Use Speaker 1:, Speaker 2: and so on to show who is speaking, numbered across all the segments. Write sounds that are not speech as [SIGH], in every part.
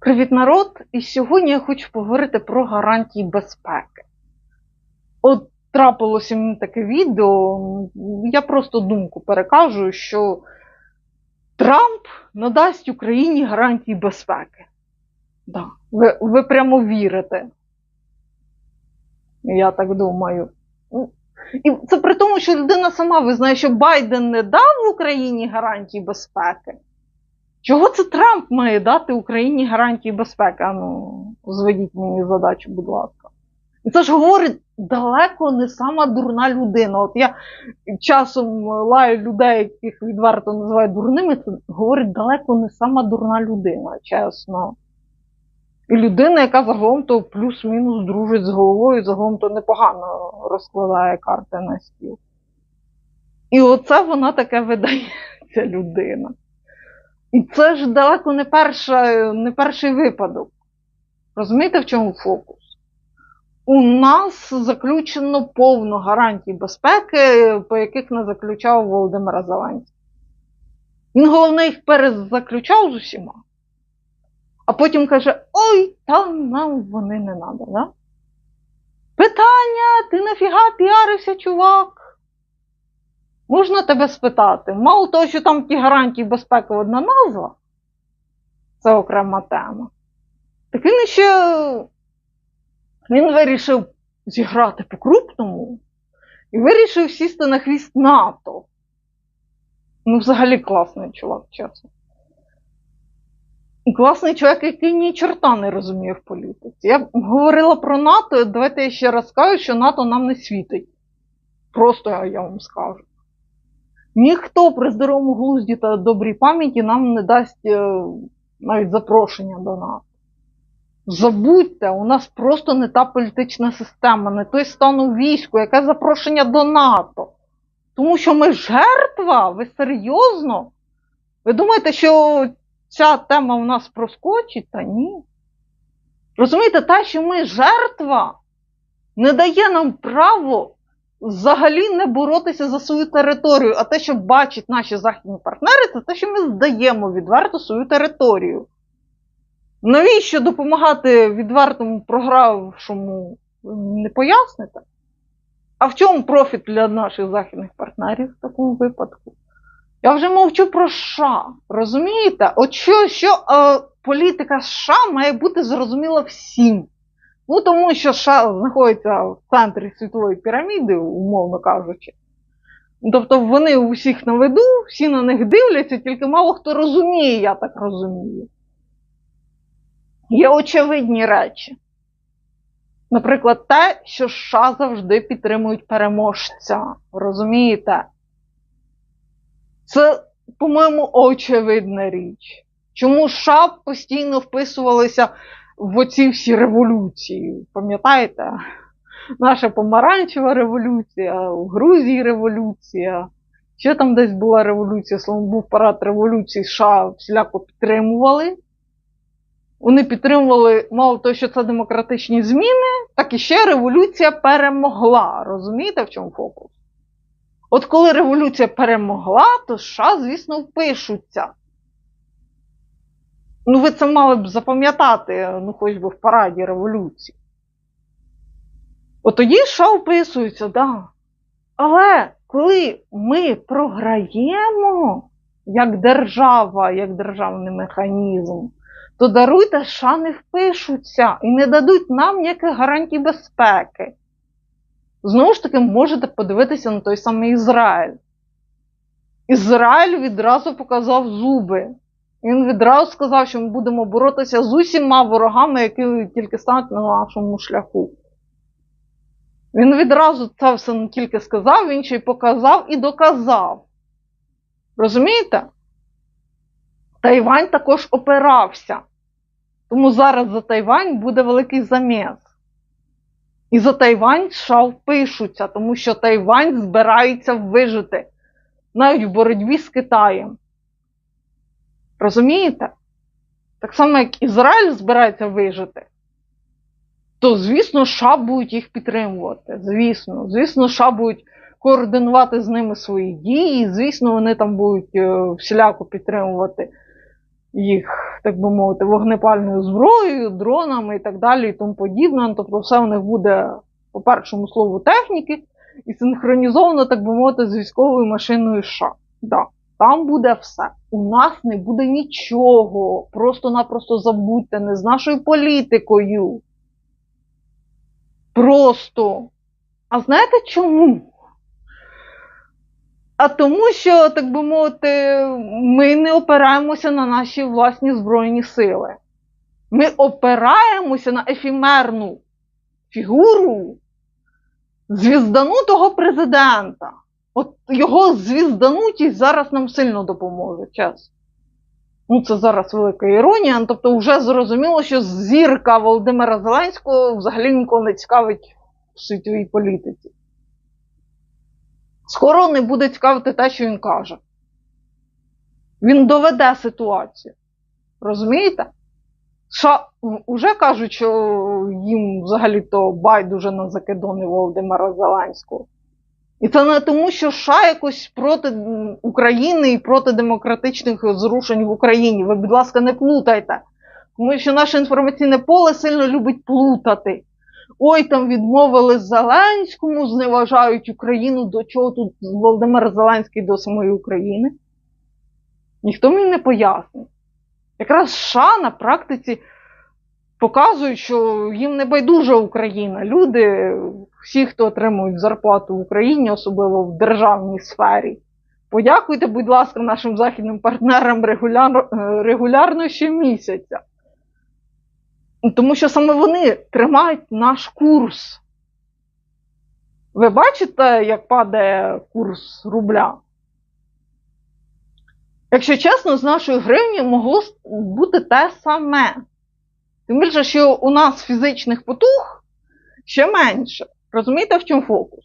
Speaker 1: Привіт, народ! І сьогодні я хочу поговорити про гарантії безпеки. От трапилося мені таке відео, я просто думку перекажу, що Трамп надасть Україні гарантії безпеки. Да. Ви, ви прямо вірите. Я так думаю. Ну, І це при тому, що людина сама визнає, що Байден не дав Україні гарантії безпеки. Чого це Трамп має дати Україні гарантії безпеки? Ану, зведіть мені задачу, будь ласка. І це ж говорить далеко не сама дурна людина. От я часом лаю людей, яких відверто називають дурними, це говорить далеко не сама дурна людина, чесно. І людина, яка загалом то плюс-мінус дружить з головою, загалом то непогано розкладає карти на стіл. І оце вона таке видає, [LAUGHS] ця людина. І це ж далеко не, перша, не перший випадок. Розумієте, в чому фокус? У нас заключено повно гарантій безпеки, по яких не заключав Володимира Зеленський. Він, головне, їх перезаключав з усіма, а потім каже: Ой, та нам вони не треба, да? Питання, ти нафіга піарився, чувак? Можна тебе спитати. Мало того, що там ті гарантії безпеки одна назва, це окрема тема. Так він ще він вирішив зіграти по-крупному і вирішив сісти на хвіст НАТО. Ну, взагалі класний чувак, чесно. І класний чоловік, який ні чорта не розуміє в політиці. Я говорила про НАТО, давайте я ще раз скажу, що НАТО нам не світить. Просто я вам скажу. Ніхто при здоровому глузді та добрій пам'яті нам не дасть е, навіть запрошення до НАТО. Забудьте, у нас просто не та політична система, не той стан у війську, яке запрошення до НАТО. Тому що ми жертва? Ви серйозно? Ви думаєте, що ця тема у нас проскочить? Та ні. Розумієте, те, що ми жертва, не дає нам право взагалі не боротися за свою територію. А те, що бачать наші західні партнери, це те, що ми здаємо відверто свою територію. Навіщо допомагати відвертому програвшому, не поясните? А в чому профіт для наших західних партнерів в такому випадку? Я вже мовчу про США. Розумієте? От що, що е, політика США має бути зрозуміла всім. Ну, тому що США знаходиться в центрі світової піраміди, умовно кажучи. Тобто вони у всіх на виду, всі на них дивляться, тільки мало хто розуміє, я так розумію. Є очевидні речі. Наприклад, те, що США завжди підтримують переможця. Розумієте? Це, по-моєму, очевидна річ. Чому США постійно вписувалися в оці всі революції? Пам'ятаєте? Наша помаранчева революція, в Грузії революція. Ще там десь була революція, словом, був парад революції, США всіляко підтримували. Вони підтримували, мало того, що це демократичні зміни, так і ще революція перемогла. Розумієте, в чому фокус? От коли революція перемогла, то США, звісно, впишуться. Ну, ви це мали б запам'ятати, ну, хоч би в параді революції. От тоді США вписуються, так. Да. Але коли ми програємо як держава, як державний механізм, то даруйте, США не впишуться і не дадуть нам ніяких гарантій безпеки. Знову ж таки, можете подивитися на той самий Ізраїль. Ізраїль відразу показав зуби. Він відразу сказав, що ми будемо боротися з усіма ворогами, які тільки стануть на нашому шляху. Він відразу це все не тільки сказав, він ще й показав і доказав. Розумієте? Тайвань також опирався. Тому зараз за Тайвань буде великий заміс. І за Тайвань США впишуться, тому що Тайвань збирається вижити навіть в боротьбі з Китаєм. Розумієте? Так само, як Ізраїль збирається вижити, то, звісно, США будуть їх підтримувати. Звісно, звісно, США будуть координувати з ними свої дії, звісно, вони там будуть е, всіляко підтримувати їх так би мовити, вогнепальною зброєю, дронами і так далі, і тому подібне. Тобто, все в них буде по першому слову техніки і синхронізовано, так би мовити, з військовою машиною США. Да, там буде все. У нас не буде нічого. Просто-напросто забудьте не з нашою політикою. Просто. А знаєте чому? А тому, що, так би мовити, ми не опираємося на наші власні Збройні сили. Ми опираємося на ефімерну фігуру звізданутого президента. От його звізданутість зараз нам сильно допоможе, чесно. Ну, це зараз велика іронія. ну, Тобто, вже зрозуміло, що зірка Володимира Зеленського взагалі нікого не цікавить в світовій політиці. Скоро не буде цікавити те, що він каже. Він доведе ситуацію. Розумієте? США вже кажуть, що їм взагалі-то байдуже на закидони Володимира Зеленського. І це не тому, що США якось проти України і проти демократичних зрушень в Україні. Ви, будь ласка, не плутайте. Тому що наше інформаційне поле сильно любить плутати. Ой, там відмовили Зеленському, зневажають Україну, до чого тут Володимир Зеленський до самої України. Ніхто мені не пояснить. Якраз США на практиці показують, що їм не байдужа Україна. Люди, всі, хто отримують зарплату в Україні, особливо в державній сфері. Подякуйте, будь ласка, нашим західним партнерам регуляр, регулярно щомісяця. Тому що саме вони тримають наш курс. Ви бачите, як падає курс рубля? Якщо чесно, з нашою гривні могло бути те саме. Тим більше, що у нас фізичних потуг ще менше. Розумієте, в чому фокус?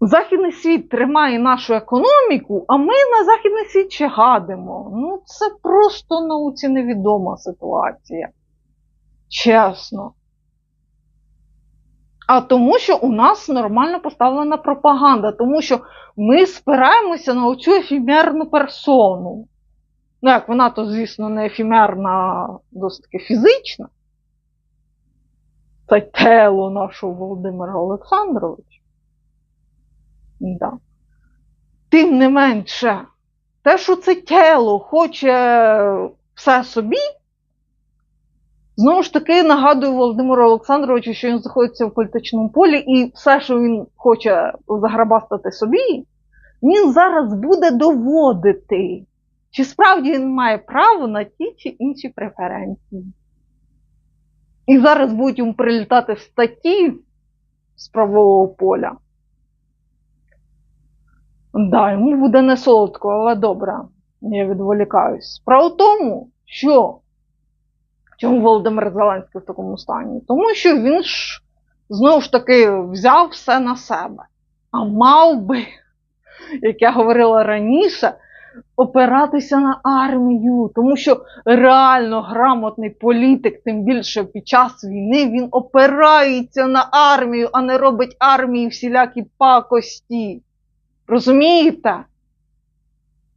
Speaker 1: Західний світ тримає нашу економіку, а ми на Західний світ ще гадимо. Ну, це просто науці невідома ситуація. Чесно. А тому, що у нас нормально поставлена пропаганда, тому що ми спираємося на оцю ефімерну персону. Ну, як вона, то, звісно, не ефімерна, досить таки фізична. Це тело нашого Володимира Олександровича. Да. Тим не менше, те, що це тіло хоче все собі, знову ж таки нагадую Володимиру Олександровичу, що він знаходиться в політичному полі, і все, що він хоче заграбастати собі, він зараз буде доводити, чи справді він має право на ті чи інші преференції. І зараз будуть йому прилітати статті з правового поля. Да, йому буде не солодко, але добре, я відволікаюсь. Справа в тому, що чому Володимир Зеленський в такому стані? Тому що він ж знову ж таки взяв все на себе. А мав би, як я говорила раніше, опиратися на армію, тому що реально грамотний політик, тим більше під час війни, він опирається на армію, а не робить армії всілякі пакості. Розумієте?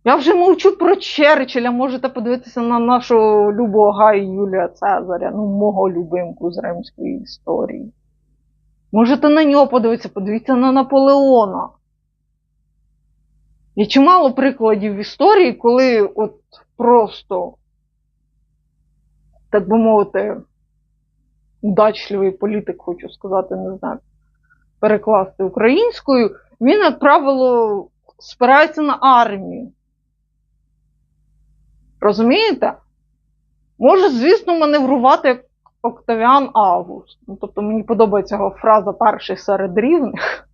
Speaker 1: Я вже мовчу про Черчилля, можете подивитися на нашого любого Гая Юлія Цезаря, ну, мого любимку з римської історії. Можете на нього подивитися, подивіться на Наполеона. Є чимало прикладів в історії, коли от просто, так би мовити, удачливий політик, хочу сказати, не знаю, перекласти українською, він, як правило, спирається на армію. Розумієте? Може, звісно, маневрувати як Октавіан Август. Ну, тобто мені подобається його фраза перший серед рівних.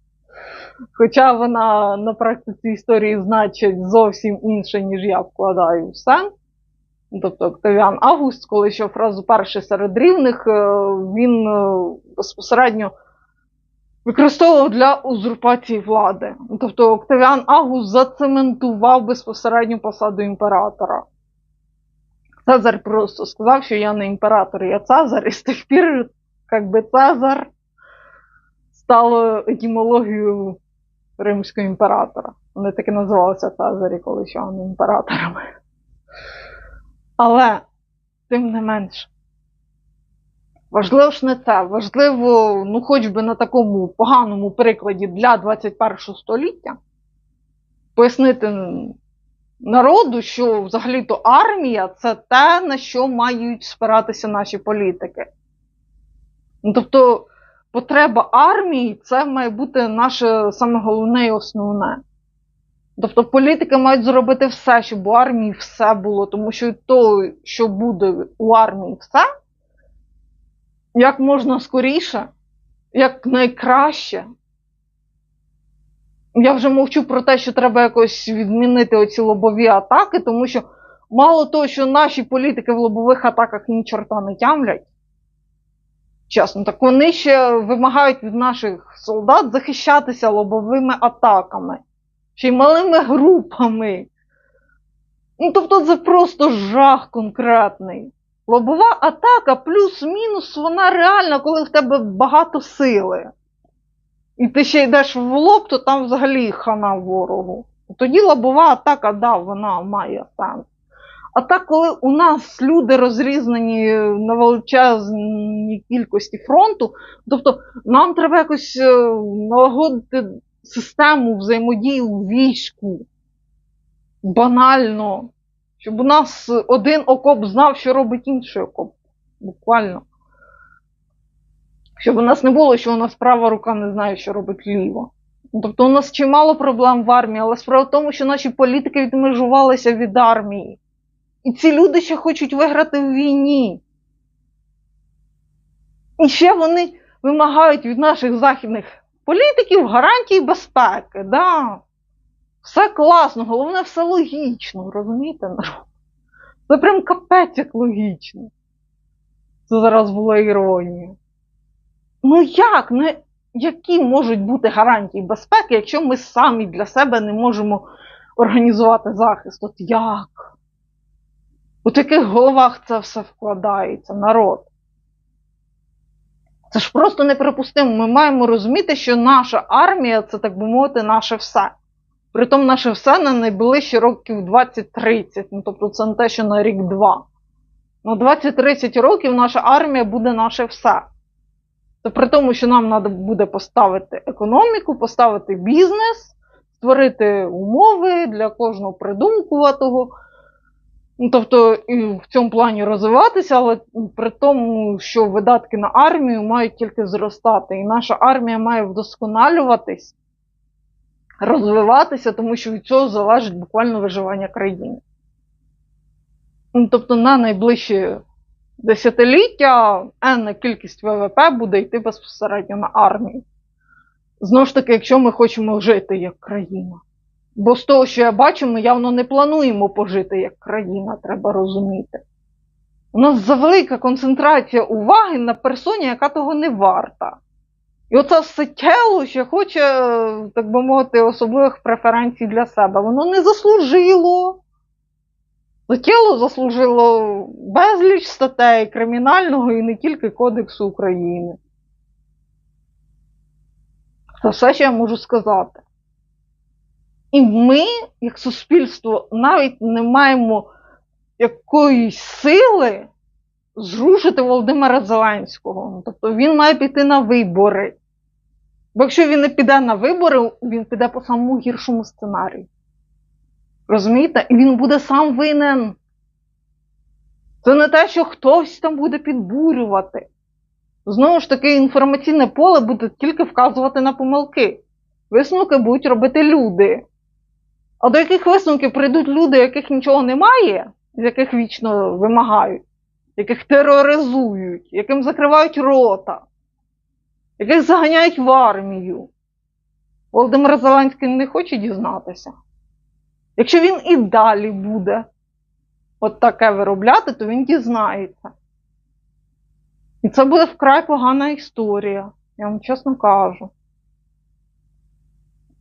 Speaker 1: Хоча вона на практиці історії значить зовсім інше, ніж я вкладаю в. Тобто Октавіан Август, коли ще фразу перший серед рівних, він безпосередньо використовував для узурпації влади. Тобто Октавіан Август зацементував безпосередньо посаду імператора. Цезар просто сказав, що я не імператор, я Цезар, і з тих пір, як би Цезар стало етімологією римського імператора. Вони таки називалися Цезарі, коли ще вони імператорами. Але, тим не менше, важливо ж не це. Важливо, ну, хоч би на такому поганому прикладі для 21 століття пояснити народу, що взагалі-то армія це те, на що мають спиратися наші політики. Ну, Тобто, потреба армії це має бути наше саме головне і основне. Тобто політики мають зробити все, щоб у армії все було, тому що то, що буде у армії все, як можна скоріше, як найкраще. Я вже мовчу про те, що треба якось відмінити оці лобові атаки, тому що мало того, що наші політики в лобових атаках ні чорта не тямлять. Чесно, так вони ще вимагають від наших солдат захищатися лобовими атаками, й малими групами. Ну, тобто це просто жах конкретний. Лобова атака плюс-мінус, вона реальна, коли в тебе багато сили. І ти ще йдеш в лоб, то там взагалі хана ворогу. Тоді лобова атака, да, вона має сенс. А так, коли у нас люди розрізнені на величезній кількості фронту, тобто нам треба якось е, налагодити систему взаємодії у війську. Банально. Щоб у нас один окоп знав, що робить інший окоп. Буквально. Щоб у нас не було, що у нас права рука не знає, що робить ліва. Тобто у нас чимало проблем в армії, але справа в тому, що наші політики відмежувалися від армії. І ці люди ще хочуть виграти в війні. І ще вони вимагають від наших західних політиків гарантії безпеки. Да. Все класно, головне, все логічно, розумієте? народ? Це прям капець як логічно. Це зараз була іронія. Ну як? Ну, які можуть бути гарантії безпеки, якщо ми самі для себе не можемо організувати захист? От як? У таких головах це все вкладається, народ. Це ж просто неприпустимо. Ми маємо розуміти, що наша армія це, так би мовити, наше все. Притом наше все на найближчі років 20-30. Ну, тобто це не те, що на рік-два. На 20-30 років наша армія буде наше все. Це при тому, що нам треба буде поставити економіку, поставити бізнес, створити умови для кожного придумкуватого. Ну, тобто і в цьому плані розвиватися, але при тому, що видатки на армію мають тільки зростати. І наша армія має вдосконалюватись, розвиватися, тому що від цього залежить буквально виживання країни. Ну, Тобто на найближчі десятиліття енна кількість ВВП буде йти безпосередньо на армію. Знову ж таки, якщо ми хочемо жити як країна. Бо з того, що я бачу, ми явно не плануємо пожити як країна, треба розуміти. У нас завелика концентрація уваги на персоні, яка того не варта. І оце все тіло ще хоче, так би мовити, особливих преференцій для себе. Воно не заслужило. То тіло заслужило безліч статей Кримінального і не тільки Кодексу України. Це все, що я можу сказати. І ми, як суспільство, навіть не маємо якоїсь сили зрушити Володимира Зеленського. Ну, тобто він має піти на вибори. Бо якщо він не піде на вибори, він піде по самому гіршому сценарію. Розумієте? І він буде сам винен. Це не те, що хтось там буде підбурювати. Знову ж таки, інформаційне поле буде тільки вказувати на помилки. Висновки будуть робити люди. А до яких висновків прийдуть люди, яких нічого немає, з яких вічно вимагають, яких тероризують, яким закривають рота, яких заганяють в армію. Володимир Зеленський не хоче дізнатися. Якщо він і далі буде от таке виробляти, то він дізнається. І це буде вкрай погана історія, я вам чесно кажу.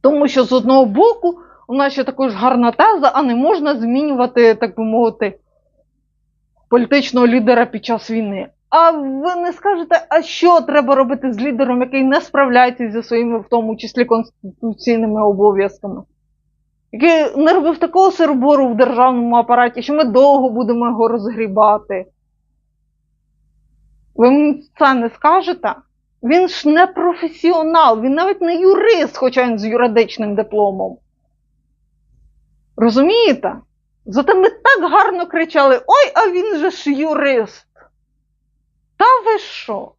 Speaker 1: Тому що з одного боку, у нас ще також гарна теза, а не можна змінювати, так би мовити, політичного лідера під час війни. А ви не скажете, а що треба робити з лідером, який не справляється зі своїми, в тому числі конституційними обов'язками? який не робив такого сиробору в державному апараті, що ми довго будемо його розгрібати. Ви мені це не скажете? Він ж не професіонал, він навіть не юрист, хоча він з юридичним дипломом. Розумієте? Зате ми так гарно кричали: Ой, а він же ж юрист. Та ви що?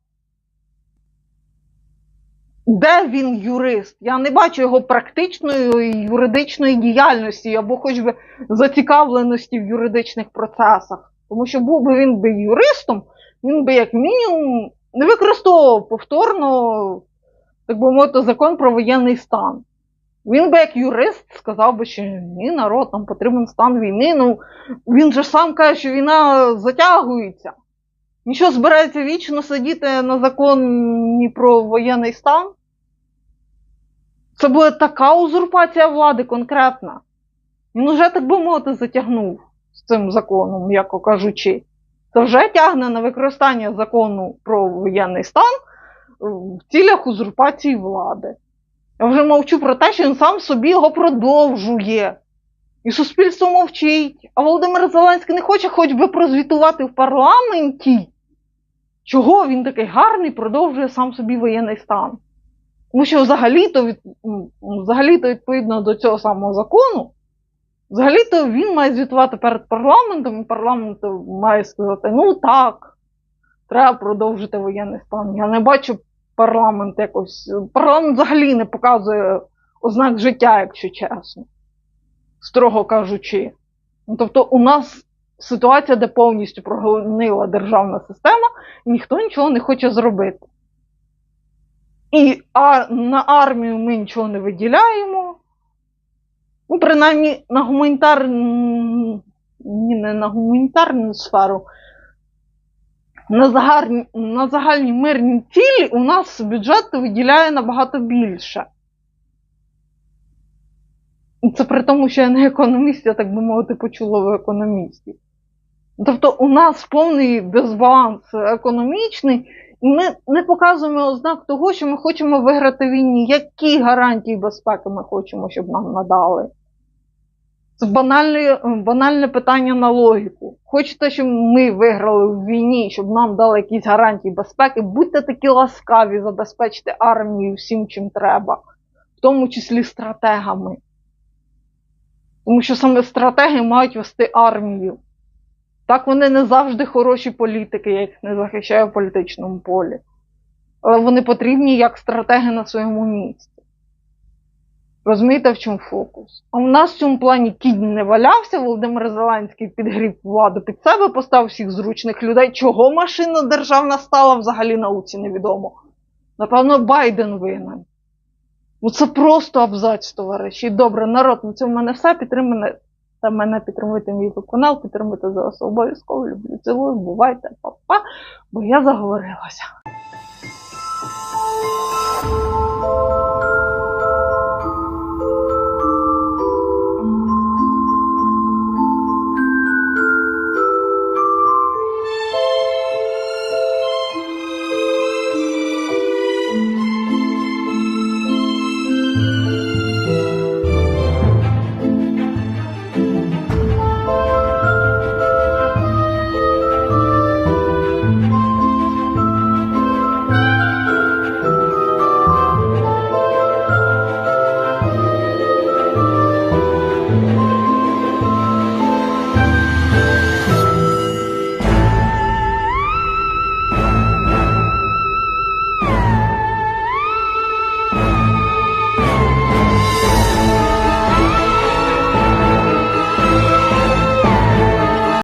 Speaker 1: Де він юрист? Я не бачу його практичної юридичної діяльності або хоч би зацікавленості в юридичних процесах. Тому що був би він би юристом, він би як мінімум не використовував повторно, так би мовити, закон про воєнний стан. Він би як юрист сказав би, що ні, народ, нам потрібен стан війни. Ну він же сам каже, що війна затягується. Нічого збирається вічно сидіти на законі про воєнний стан. Це буде така узурпація влади конкретна. Він уже, так би мовити, затягнув з цим законом, м'яко кажучи. Це вже тягне на використання закону про воєнний стан в цілях узурпації влади. Я вже мовчу про те, що він сам собі його продовжує. І суспільство мовчить. А Володимир Зеленський не хоче хоч би прозвітувати в парламенті, чого він такий гарний продовжує сам собі воєнний стан. Тому що взагалі-то, від, взагалі-то відповідно до цього самого закону, взагалі-то він має звітувати перед парламентом, і парламент має сказати: ну так, треба продовжити воєнний стан. Я не бачу парламент якось. Парламент взагалі не показує ознак життя, якщо чесно. Строго кажучи. Ну, тобто, у нас ситуація, де повністю прогнила державна система, і ніхто нічого не хоче зробити. І а на армію ми нічого не виділяємо. Ну, принаймні на гуманітарну, ні, не на гуманітарну сферу. На загальні, на загальні мирні цілі у нас бюджет виділяє набагато більше. Це при тому, що я не економіст, я так би мовити, почула в економістів. Тобто у нас повний дисбаланс економічний, і ми не показуємо ознак того, що ми хочемо виграти війні. Які гарантії безпеки ми хочемо, щоб нам надали? Це банальне, банальне питання на логіку. Хочете, щоб ми виграли в війні, щоб нам дали якісь гарантії безпеки, будьте такі ласкаві забезпечити армію всім, чим треба, в тому числі стратегами. Тому що саме стратеги мають вести армію. Так вони не завжди хороші політики, я їх не захищаю в політичному полі. Але вони потрібні як стратеги на своєму місці. Розумієте, в чому фокус? А в нас в цьому плані кінь не валявся. Володимир Зеленський підгріб владу під себе, поставив всіх зручних людей. Чого машина державна стала взагалі науці невідомо. Напевно, Байден винен. Ну це просто абзац, товариші. Добре, народ, на цьому в мене все. Підтримайте мене, підтримуйте мій канал, підтримуйте ЗСУ обов'язково. Люблю, цілую, бувайте, па-па, бо я заговорилася.